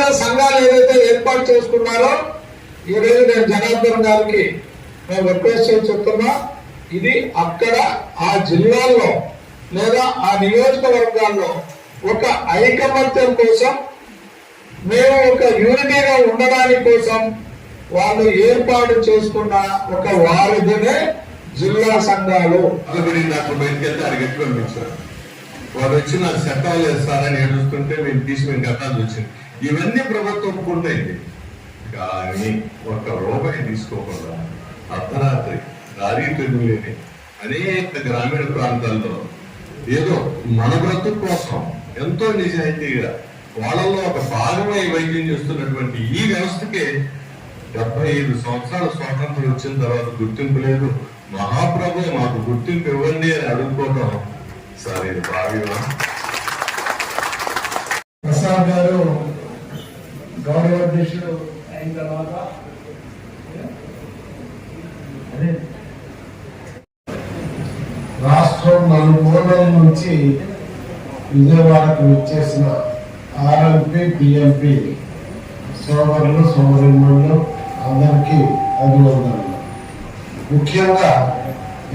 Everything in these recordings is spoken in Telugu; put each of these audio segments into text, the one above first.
సహకార సంఘాలు ఏదైతే ఏర్పాటు చేసుకున్నారో ఈరోజు నేను జనార్దన్ గారికి నేను రిక్వెస్ట్ చేసి చెప్తున్నా ఇది అక్కడ ఆ జిల్లాల్లో లేదా ఆ నియోజకవర్గాల్లో ఒక ఐకమత్యం కోసం మేము ఒక యూనిటీగా ఉండడానికి కోసం వాళ్ళు ఏర్పాటు చేసుకున్న ఒక వారిదినే జిల్లా సంఘాలు. ఆల్రెడీ నాకు బయటకు వెళ్తే ఆయన వచ్చి నాకు చట్టాలు వేస్తారని ఏడుస్తుంటే నేను తీసి మేము కట్టాల్సి వచ్చింది ఇవన్నీ ప్రభుత్వం ఒప్పుకుంటాయింది కానీ ఒక్క రూపాయి తీసుకోకుండా అర్ధరాత్రి దారి లేని అనేక గ్రామీణ ప్రాంతాల్లో ఏదో మన బ్రతుకు కోసం ఎంతో నిజాయితీగా వాళ్ళలో ఒక భాగమై వైద్యం చేస్తున్నటువంటి ఈ వ్యవస్థకే డెబ్బై ఐదు సంవత్సరాల స్వాతంత్రం వచ్చిన తర్వాత గుర్తింపు లేదు. మహాప్రభు మాకు గుర్తింపు ఇవ్వండి అని అడుగుకోవటం సార్ ఇది భావ్యమా ప్రసాద్ గారు గౌరవ అధ్యక్షుడు అయిన తర్వాత అదే. రాష్ట్రం నలుమూలల నుంచి విజయవాడకు వచ్చేసిన ఆర్ఎంపీ పిఎంపీ సోదరులు సోదరిమణులు అందరికీ అభినందనలు. ముఖ్యంగా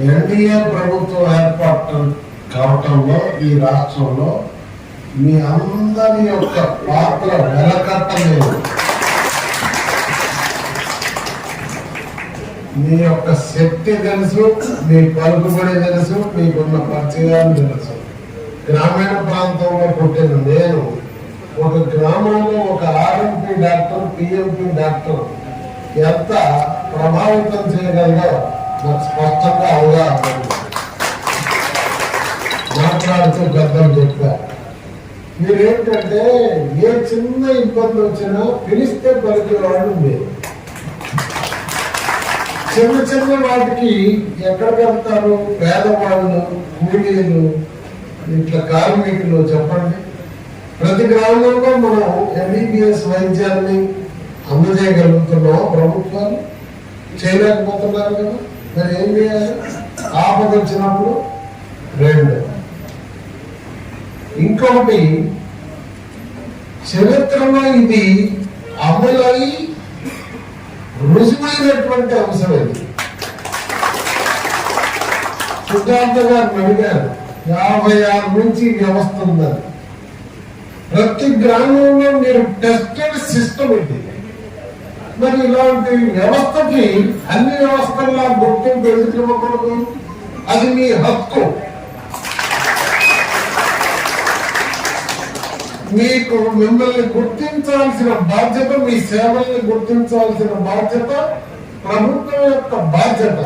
ఎన్డీఏ ప్రభుత్వం ఏర్పాటు కావటంలో ఈ రాష్ట్రంలో మీ అందరి యొక్క పాత్ర వెలకట్టలేదు. మీ యొక్క శక్తి తెలుసు మీ పలుకుబడి తెలుసు మీకున్న పరిచయాలు తెలుసు. గ్రామీణ ప్రాంతంలో పుట్టిన నేను ఒక గ్రామంలో ఒక ఆర్ఎంపీ డాక్టర్ పిఎంపీ డాక్టర్. ఎంత ప్రభావితం చేయగలదో నాకు స్పష్టంగా అవగాహన మాట్లాడుతూ గద్దం చెప్పారు. మీరేంటంటే ఏ చిన్న ఇబ్బంది వచ్చినా పిలిస్తే పలికే వాళ్ళు మీరు చిన్న చిన్న వాటికి ఎక్కడికి వెళ్తారు? పేదవాళ్ళు కూలీలు ఇట్లా కార్మికులు చెప్పండి. ప్రతి గ్రామంలో మనం ఎంబీబీఎస్ వైద్యాన్ని అందజేయగలుగుతున్నాం ప్రభుత్వాలు చేయలేకపోతున్నారు కదా. మరి ఏం చేయాలి? ఆపద వచ్చినప్పుడు రెండు. ఇంకొకటి చరిత్రలో ఇది అమలై రుజువైనటువంటి అంశం ఇది సిద్ధార్థ గారు అడిగారు యాభై ఆరు నుంచి వ్యవస్థ ఉందని. ప్రతి గ్రామంలో మీరు టెస్టెడ్ సిస్టమ్ ఇది మరి ఇలాంటి వ్యవస్థకి అన్ని వ్యవస్థల్లో గుర్తింపు ఎందుకు ఇవ్వకూడదు? అది మీ హక్కు. మీకు మిమ్మల్ని గుర్తించాల్సిన బాధ్యత మీ సేవల్ని గుర్తించాల్సిన బాధ్యత ప్రభుత్వం యొక్క బాధ్యత.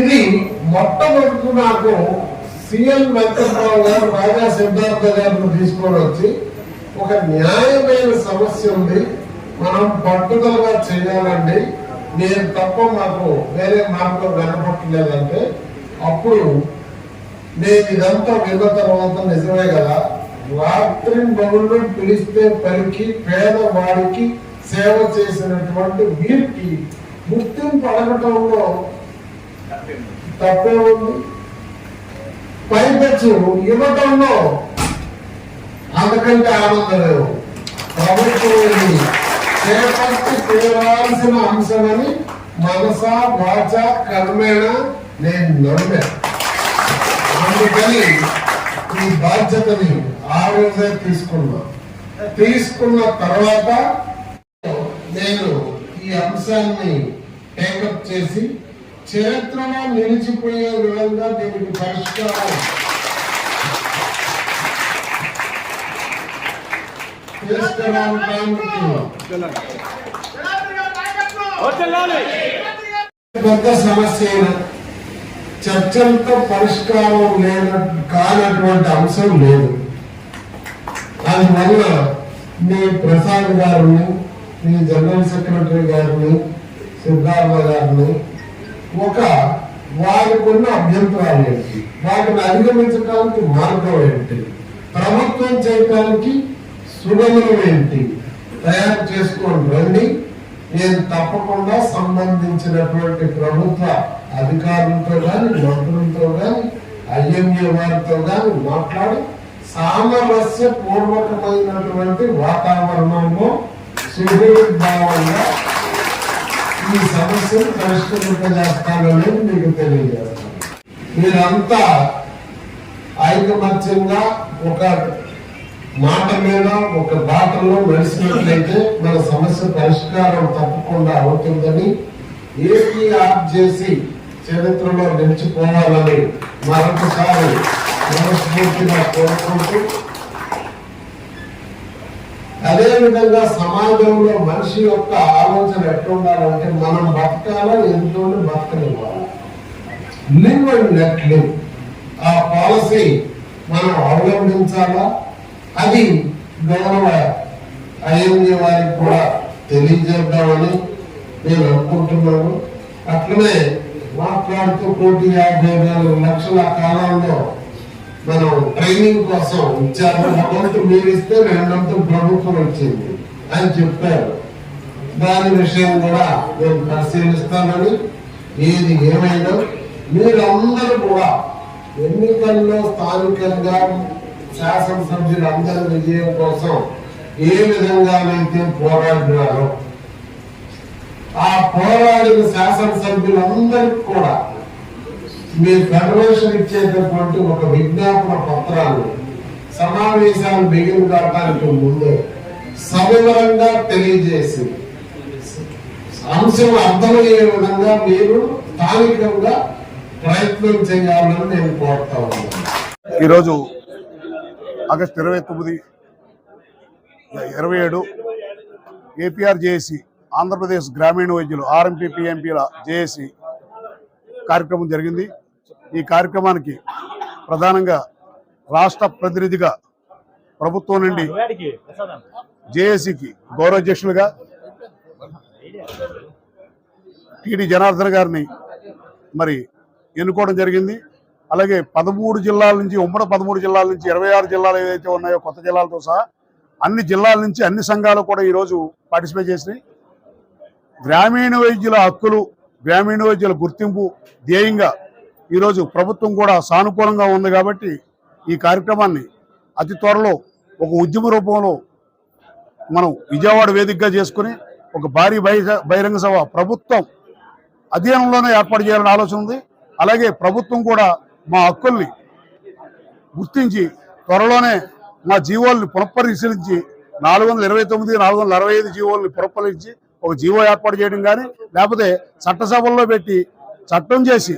ఇది మొట్టమొదటి నాకు సిఎల్ వెంకట్రావు గారు రాజా సిద్ధార్థ గారిని తీసుకొని వచ్చి ఒక న్యాయమైన సమస్య ఉంది. మనం పట్టుదలగా చేయాలండి. నేను తప్ప మాకు వేరే మార్గం కనపట్టలేదంటే అప్పుడు నేను ఇదంతా విన్న తర్వాత నిజమే కదా? రాత్రి బహుళ్ళు పిలిస్తే పలికి పేదవాడికి సేవ చేసినటువంటి వీరికి గుర్తింపు అడగటంలో తప్పే ఉంది. పైపెచ్చు ఇవ్వటంలో అందుకంటే ఆనందం లేవు ప్రభుత్వం చేపట్టి తీరాల్సిన అంశమని మనస వాచ కర్మేణ నేను నమ్మాను. అందుకని ఈ బాధ్యతని ఆ రోజే తీసుకున్నా. తీసుకున్న తర్వాత నేను ఈ అంశాన్ని టేకప్ చేసి చరిత్రలో నిలిచిపోయే విధంగా దీనికి పరిష్కారం. పెద్ద సమస్య అయిన చర్చలతో పరిష్కారం లేన కానటువంటి అంశం లేదు. అందువల్ల మీ ప్రసాద్ గారిని మీ జనరల్ సెక్రటరీ గారిని సిద్ధార్థ గారిని ఒక వారికి ఉన్న అభ్యంతరాలు ఏంటి? వాటిని అధిగమించడానికి మార్గం ఏంటి? ప్రభుత్వం చేయడానికి సుగమనం ఏంటి? తయారు చేసుకొని రండి. నేను తప్పకుండా సంబంధించినటువంటి ప్రభుత్వ అధికారులతో కానీ మంత్రులతో కానీ ఐఎంఏ వారితో కానీ మాట్లాడి సామరస్య పూర్వకమైనటువంటి వాతావరణంలో సుదీర్ఘంగా ఈ సమస్యను పరిష్కరింపజేస్తానని మీకు తెలియజేస్తాను. మీరంతా ఐకమత్యంగా ఒక మాట మీద ఒక బాటలో నడిచినట్లయితే మన సమస్య పరిష్కారం తప్పకుండా అవుతుందని ఏపీ ఆప్ చేసి చరిత్రలో నిలిచిపోవాలని మరొకసారి మనస్ఫూర్తిగా కోరుకుంటూ అదే విధంగా సమాజంలో మనిషి యొక్క ఆలోచన ఎట్లుండాలంటే మనం బతకాలా ఎంతో బతకనివ్వాలి. లివ్ అండ్ లెట్ లివ్ ఆ పాలసీ మనం అవలంబించాలా? అది గౌరవ ఐఎంఏ వారికి కూడా తెలియజేద్దామని నేను అనుకుంటున్నాను. అట్లనే మాట్లాడుతూ కోటి యాభై నాలుగు లక్షల కాలంలో మనం ట్రైనింగ్ కోసం ఇచ్చాము అమౌంట్ మీరు ఇస్తే రెండంతా ప్రభుత్వం వచ్చింది అని చెప్పారు. దాని విషయం కూడా నేను పరిశీలిస్తానని ఏది ఏమైనా మీరందరూ కూడా ఎన్నికల్లో స్థానికంగా శాసనసభ్యులందరి విజయం కోసం ఏ విధంగానైతే పోరాడినారో ఆ పోరాడిన శాసనసభ్యులందరికీ కూడా మీ ఫెడరేషన్ ఇచ్చేటటువంటి ఒక విజ్ఞాపన పత్రాలు సమావేశాలు మిగిలిన కావడానికి ముందే సవివరంగా తెలియజేసి అంశం అర్థమయ్యే విధంగా మీరు స్థానికంగా ప్రయత్నం చేయాలని నేను కోరుతా ఉన్నాను. ఈరోజు ఆగస్టు ఇరవై తొమ్మిది ఇరవై ఏడు ఏపీఆర్ జేఏసీ ఆంధ్రప్రదేశ్ గ్రామీణ వైద్యులు ఆర్ఎంపీ పిఎంపీల జేఏసీ కార్యక్రమం జరిగింది. ఈ కార్యక్రమానికి ప్రధానంగా రాష్ట్ర ప్రతినిధిగా ప్రభుత్వం నుండి జేఏసీకి గౌరవాధ్యక్షులుగా టిడి జనార్దన్ గారిని మరి ఎన్నుకోవడం జరిగింది. అలాగే పదమూడు జిల్లాల నుంచి ఉమ్మడి పదమూడు జిల్లాల నుంచి ఇరవై ఆరు జిల్లాలు ఏదైతే ఉన్నాయో కొత్త జిల్లాలతో సహా అన్ని జిల్లాల నుంచి అన్ని సంఘాలు కూడా ఈరోజు పార్టిసిపేట్ చేసినాయి. గ్రామీణ వైద్యుల హక్కులు గ్రామీణ వైద్యుల గుర్తింపు ధ్యేయంగా ఈరోజు ప్రభుత్వం కూడా సానుకూలంగా ఉంది కాబట్టి ఈ కార్యక్రమాన్ని అతి త్వరలో ఒక ఉద్యమ రూపంలో మనం విజయవాడ వేదికగా చేసుకుని ఒక భారీ బహిరంగ సభ ప్రభుత్వం అధీనంలోనే ఏర్పాటు చేయాలని ఆలోచన ఉంది. అలాగే ప్రభుత్వం కూడా మా హక్కుల్ని గుర్తించి త్వరలోనే మా జీవోల్ని పునఃపరిశీలించి నాలుగు వందల ఇరవై తొమ్మిది నాలుగు వందల అరవై ఐదు జీవోల్ని పునఃపరిచి ఒక జీవో ఏర్పాటు చేయడం కానీ లేకపోతే చట్టసభల్లో పెట్టి చట్టం చేసి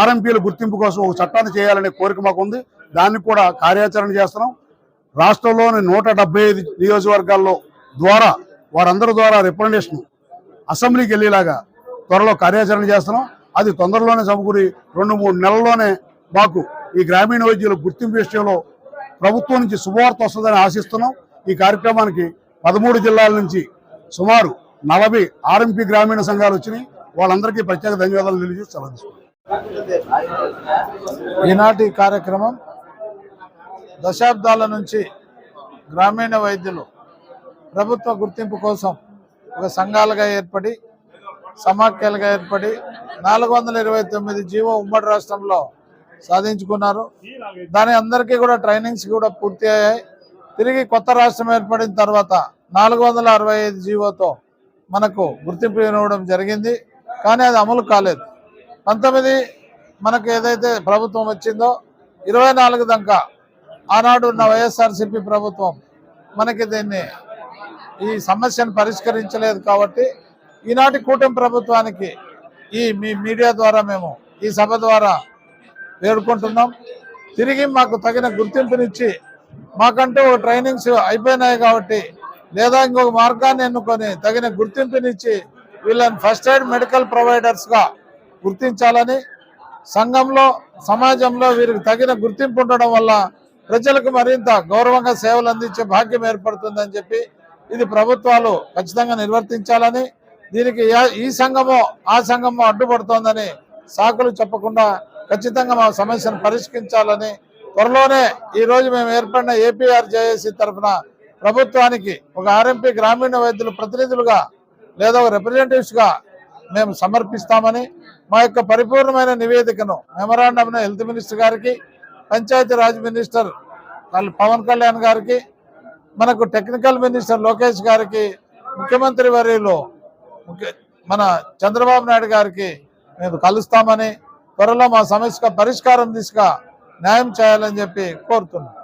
ఆర్ఎంపీల గుర్తింపు కోసం ఒక చట్టాన్ని చేయాలనే కోరిక మాకు ఉంది దాన్ని కూడా కార్యాచరణ చేస్తున్నాం. రాష్ట్రంలోని నూట ఐదు నియోజకవర్గాల్లో ద్వారా వారందరి ద్వారా రిప్రజెంటేషన్ అసెంబ్లీకి వెళ్ళేలాగా త్వరలో కార్యాచరణ చేస్తున్నాం. అది తొందరలోనే సమకూరి రెండు మూడు నెలల్లోనే మాకు ఈ గ్రామీణ వైద్యుల గుర్తింపు విషయంలో ప్రభుత్వం నుంచి శుభవార్త వస్తుందని ఆశిస్తున్నాం. ఈ కార్యక్రమానికి పదమూడు జిల్లాల నుంచి సుమారు నలభై ఆర్ఎంపీ గ్రామీణ సంఘాలు వచ్చినాయి. వాళ్ళందరికీ ప్రత్యేక ధన్యవాదాలు తెలియజేసి సెలవు ఈనాటి కార్యక్రమం దశాబ్దాల నుంచి గ్రామీణ వైద్యులు ప్రభుత్వ గుర్తింపు కోసం ఒక సంఘాలుగా ఏర్పడి సమాఖ్యలుగా ఏర్పడి నాలుగు వందల ఇరవై తొమ్మిది జీవో ఉమ్మడి రాష్ట్రంలో సాధించుకున్నారు. దాని అందరికీ కూడా ట్రైనింగ్స్ కూడా పూర్తి అయ్యాయి. తిరిగి కొత్త రాష్ట్రం ఏర్పడిన తర్వాత నాలుగు వందల అరవై ఐదు జీవోతో మనకు గుర్తింపు ఇవ్వడం జరిగింది కానీ అది అమలు కాలేదు. పంతొమ్మిది మనకు ఏదైతే ప్రభుత్వం వచ్చిందో ఇరవై నాలుగు దాకా ఆనాడు ఉన్న వైఎస్ఆర్సీపీ ప్రభుత్వం మనకి దీన్ని ఈ సమస్యను పరిష్కరించలేదు కాబట్టి ఈనాటి కూటమి ప్రభుత్వానికి ఈ మీ మీడియా ద్వారా మేము ఈ సభ ద్వారా వేడుకుంటున్నాం. తిరిగి మాకు తగిన గుర్తింపునిచ్చి మాకంటూ ట్రైనింగ్స్ అయిపోయినాయి కాబట్టి లేదా ఇంకొక మార్గాన్ని ఎన్నుకొని తగిన గుర్తింపునిచ్చి వీళ్ళని ఫస్ట్ ఎయిడ్ మెడికల్ ప్రొవైడర్స్గా గుర్తించాలని సంఘంలో సమాజంలో వీరికి తగిన గుర్తింపు ఉండడం వల్ల ప్రజలకు మరింత గౌరవంగా సేవలు అందించే భాగ్యం ఏర్పడుతుందని చెప్పి ఇది ప్రభుత్వాలు ఖచ్చితంగా నిర్వర్తించాలని దీనికి ఈ సంఘమో ఆ సంఘమో అడ్డుపడుతోందని సాకులు చెప్పకుండా ఖచ్చితంగా మా సమస్యను పరిష్కరించాలని త్వరలోనే ఈరోజు మేము ఏర్పడిన ఏపీఆర్ జేఏసీ తరఫున ప్రభుత్వానికి ఒక ఆర్ఎంపీ గ్రామీణ వైద్యుల ప్రతినిధులుగా లేదా ఒక రిప్రజెంటేటివ్స్గా మేము సమర్పిస్తామని మా యొక్క పరిపూర్ణమైన నివేదికను మెమరాండంను హెల్త్ మినిస్టర్ గారికి పంచాయతీ రాజ్ మినిస్టర్ పవన్ కళ్యాణ్ గారికి మనకు టెక్నికల్ మినిస్టర్ లోకేష్ గారికి ముఖ్యమంత్రి వర్యులు ముఖ్య మన చంద్రబాబు నాయుడు గారికి మేము కలుస్తామని త్వరలో మా సమస్య పరిష్కారం దిశగా న్యాయం చేయాలని చెప్పి కోరుతున్నాం.